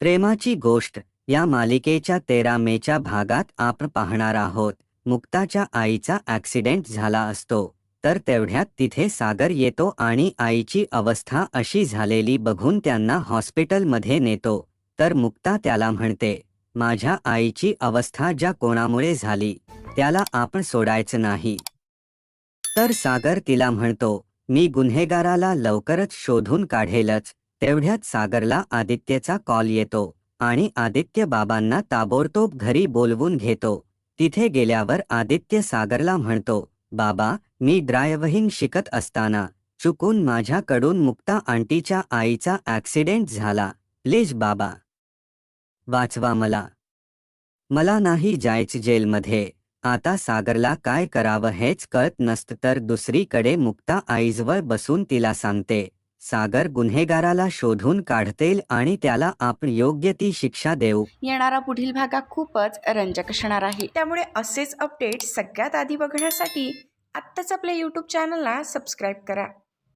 प्रेमाची गोष्ट या मालिकेच्या तेरा मेच्या भागात आपण पाहणार आहोत. मुक्ताच्या आईचा ॲक्सिडेंट झाला असतो. तर तेवढ्यात तिथे सागर येतो आणि आईची अवस्था अशी झालेली बघून त्यांना हॉस्पिटलमध्ये नेतो. तर मुक्ता त्याला म्हणते माझ्या आईची अवस्था ज्या कोणामुळे झाली त्याला आपण सोडायचं नाही. तर सागर तिला म्हणतो मी गुन्हेगाराला लवकरच शोधून काढेलच. तेवढ्यात सागरला आदित्यचा कॉल येतो आणि आदित्य बाबांना ताबोडतोब घरी बोलवून घेतो. तिथे गेल्यावर आदित्य सागरला म्हणतो बाबा मी ड्रायव्हिंग शिकत असताना चुकून माझ्याकडून मुक्ता आंटीच्या आईचा ॲक्सिडेंट झाला. प्लीज बाबा वाचवा मला. मला नाही जायचं जेलमध्ये. आता सागरला काय करावं हेच कळत नसतं तर दुसरीकडे मुक्ता आईजवळ बसून तिला सांगते. सागर गुन्हेगाराला शोधून काढतील आणि त्याला आपण योग्य ती शिक्षा देऊ. येणारा पुढील भाग खूपच रंजक असणार आहे. त्यामुळे असेच अपडेट सगळ्यात आधी बघण्यासाठी आत्ताच आपल्या यूट्यूब चॅनलला सबस्क्राईब करा.